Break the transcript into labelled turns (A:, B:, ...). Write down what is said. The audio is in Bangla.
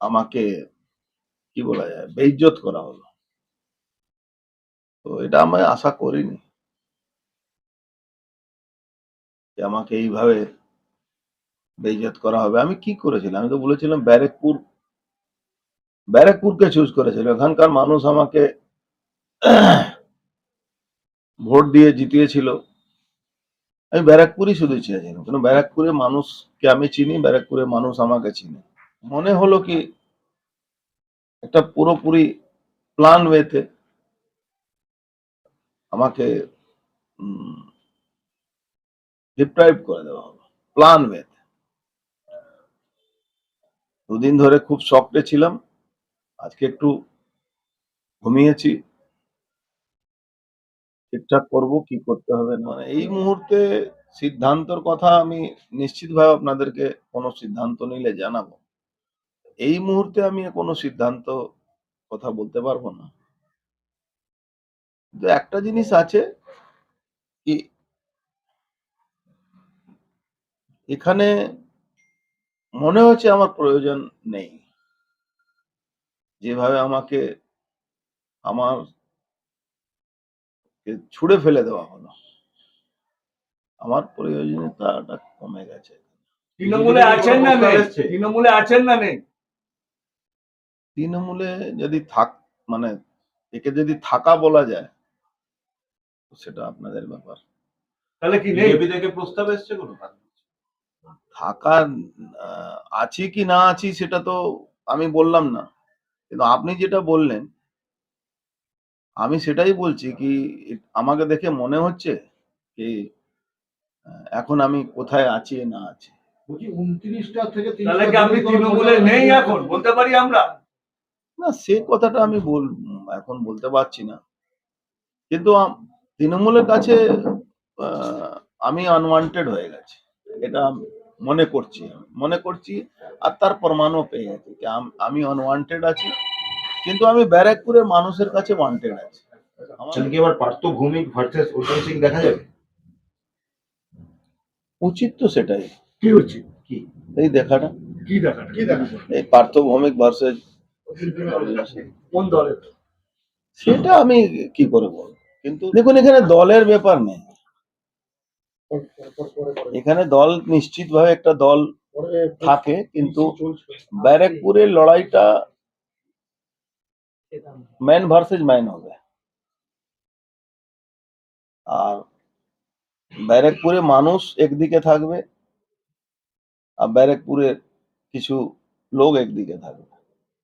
A: আমাকে, কি বলা যায়, বেইজ্জত করা হলো। তো এটা আমি আশা করিনি যে আমাকে এইভাবে বেইজ্জত করা হবে। আমি কি করেছিলাম? আমি তো বলেছিলাম, ব্যারেকপুর, ব্যারেকপুরকে চুজ করেছিল। এখানকার মানুষ আমাকে ভোট দিয়ে জিতিয়েছিল। আমি ব্যারাকপুরই শুধু চেয়েছিলাম। কারণ ব্যারাকপুরে মানুষকে আমি চিনি ব্যারাকপুরে মানুষ আমাকে চিনে। মনে হলো কি একটা পুরোপুরি প্ল্যান ওয়েতে আমাকে ডিপ্রাইভ করে দেওয়া হলো প্ল্যান ওয়েতে দুদিন ধরে খুব শক্টে ছিলাম, আজকে একটু ঘুমিয়েছি। ঠিকঠাক করব, কি করতে হবে? মানে এই মুহূর্তে সিদ্ধান্তর কথা আমি নিশ্চিতভাবে আপনাদেরকে কোনো সিদ্ধান্ত নিলে জানাব। এই মুহূর্তে আমি কোনো সিদ্ধান্ত কথা বলতে পারব না। কিন্তু একটা জিনিস আছে কি এখানে মনে হচ্ছে আমার প্রয়োজন নেই। যেভাবে আমাকে আমার কে ছুড়ে ফেলে দেওয়া হলো। আমার প্রয়োজনীয়তাটা কমে গেছে।
B: তৃণমূলে আছেন না নেই? তৃণমূলে আছেন না নেই?
A: তৃণমূলে যদি থাক মানে একে যদি থাকা বলা যায় সেটা আপনাদের ব্যাপার।
B: তাহলে কি নেই?
C: বিজেপি থেকে প্রস্তাব এসছে কোনো?
A: থাকা আছি কি না আছি সেটা তো আমি বললাম না। কিন্তু আপনি যেটা বললেন আমি সেটাই বলছি কি আমাকে দেখে মনে হচ্ছে কি এখন আমি কোথায় আছি না আছি।
D: বলছি উনত্রিশটা থেকে
B: তাহলে কি আপনি তৃণমূলে নেই এখন? বলতে পারি আমরা।
A: না সে কথাটা আমি বল এখন বলতে পারছি না। কিন্তু তৃণমূলের কাছে আহ, আমি আনওয়ান্টেড হয়ে গেছি। এটা মনে করছি মনে করছি আর তার প্রমাণও পেয়ে গেছি যে আমি আনওয়ান্টেড আছি কিন্তু আমি ব্যারাকপুরের মানুষের কাছে ওয়ান্টেড আছি।
C: কি এবার পার্থ ভৌমিক ভার্সেস অর্জুন সিং দেখা যাবে?
A: উচিত তো সেটাই।
D: কি হচ্ছে
C: কি?
A: এই দেখাটা।
D: কি দেখা কি দেখা
A: এই পার্থ ভৌমিক ভার্সেস
B: কোন দলের
A: সেটা আমি কি করে বলব? কিন্তু দেখুন, এখানে দলের ব্যাপার নেই। এখানে দল নিশ্চিতভাবে একটা দল থাকে, কিন্তু ব্যারাকপুরের লড়াইটা ম্যান ভার্সেস ম্যান হবে। আর ব্যারাকপুরে মানুষ একদিকে থাকবে, আর ব্যারাকপুরের কিছু লোক একদিকে থাকবে।